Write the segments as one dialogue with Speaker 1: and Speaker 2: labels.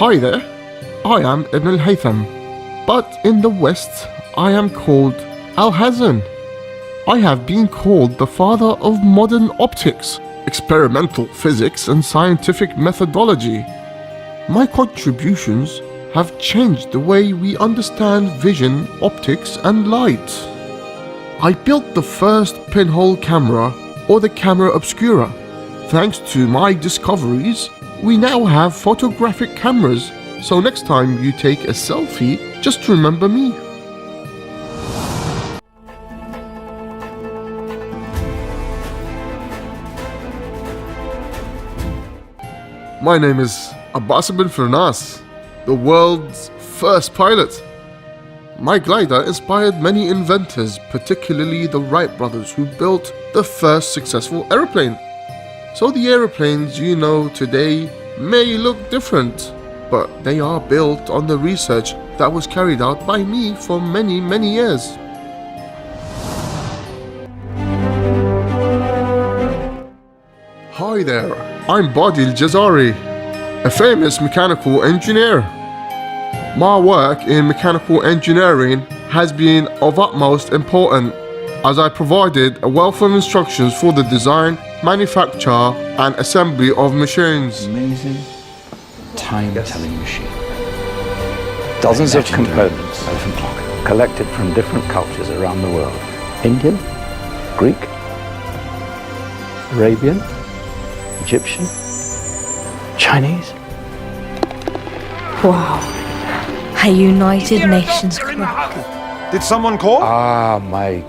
Speaker 1: Hi there, I am Ibn al Haytham, but in the West I am called Al Hazan. I have been called the father of modern optics, experimental physics, and scientific methodology. My contributions have changed the way we understand vision, optics, and light. I built the first pinhole camera, or the camera obscura. Thanks to my discoveries, we now have photographic cameras, so next time you take a selfie, just remember me. My name is Abbas bin Furnas, the world's first pilot. My glider inspired many inventors, particularly the Wright brothers, who built the first successful aeroplane. So the aeroplanes you know today may look different, but they are built on the research that was carried out by me for many, many years. Hi there, I'm Badil Jazari, a famous mechanical engineer. My work in mechanical engineering has been of utmost importance as I provided a wealth of instructions for the design, manufacture, and assembly of machines.
Speaker 2: Amazing time-telling machine. Dozens of components
Speaker 3: Elephant clock.
Speaker 2: collected from different cultures around the world. Indian, Greek, Arabian, Egyptian, Chinese.
Speaker 4: Wow. A United Nations clock.
Speaker 5: Did someone call?
Speaker 2: Ah, my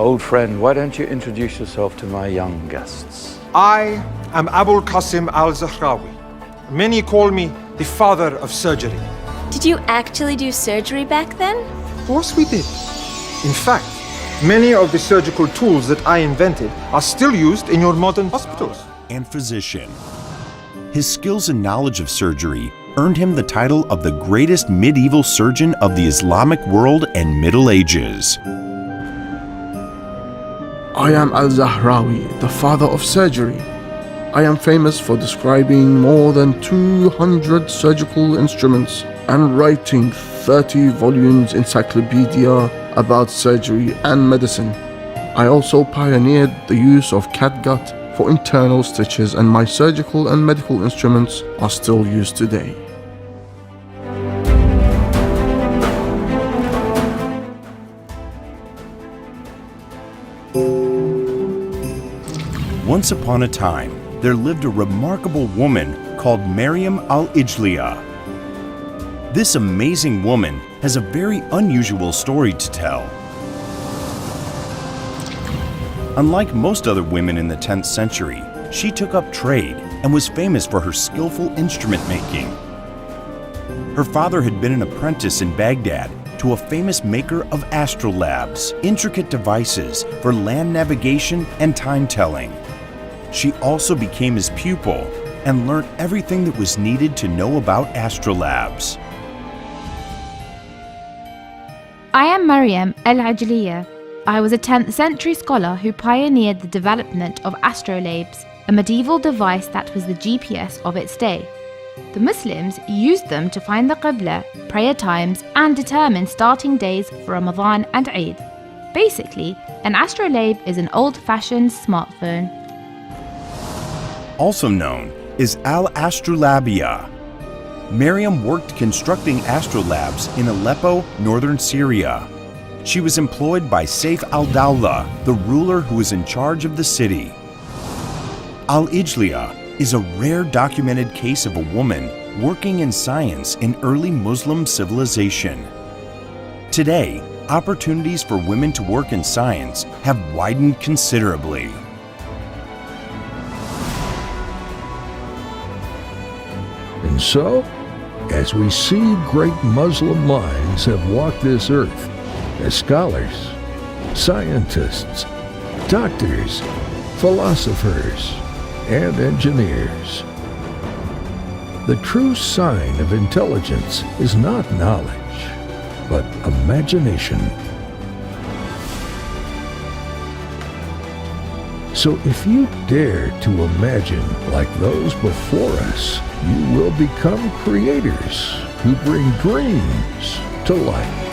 Speaker 2: old friend, why don't you introduce yourself to my young guests?
Speaker 5: I am Abul Qasim al Zahrawi. Many call me the father of surgery.
Speaker 4: Did you actually do surgery back then?
Speaker 5: Of course, we did. In fact, many of the surgical tools that I invented are still used in your modern hospitals.
Speaker 6: and physician. His skills and knowledge of surgery earned him the title of the greatest medieval surgeon of the Islamic world and Middle Ages.
Speaker 1: I am Al Zahrawi, the father of surgery. I am famous for describing more than 200 surgical instruments and writing 30 volumes encyclopedia about surgery and medicine. I also pioneered the use of catgut for internal stitches and my surgical and medical instruments are still used today.
Speaker 6: Once upon a time, there lived a remarkable woman called Maryam al Ijliya. This amazing woman has a very unusual story to tell. Unlike most other women in the 10th century, she took up trade and was famous for her skillful instrument making. Her father had been an apprentice in Baghdad to a famous maker of astrolabes, intricate devices for land navigation and time telling. She also became his pupil and learned everything that was needed to know about astrolabes.
Speaker 7: I am Maryam El Ajliya. I was a 10th century scholar who pioneered the development of astrolabes, a medieval device that was the GPS of its day. The Muslims used them to find the Qibla, prayer times, and determine starting days for Ramadan and Eid. Basically, an astrolabe is an old fashioned smartphone.
Speaker 6: Also known as Al Astrolabia. Miriam worked constructing astrolabes in Aleppo, northern Syria. She was employed by Saif al Dawla, the ruler who was in charge of the city. Al Ijliya is a rare documented case of a woman working in science in early Muslim civilization. Today, opportunities for women to work in science have widened considerably.
Speaker 8: And so, as we see great Muslim minds have walked this earth as scholars, scientists, doctors, philosophers, and engineers, the true sign of intelligence is not knowledge, but imagination. So if you dare to imagine like those before us, you will become creators who bring dreams to life.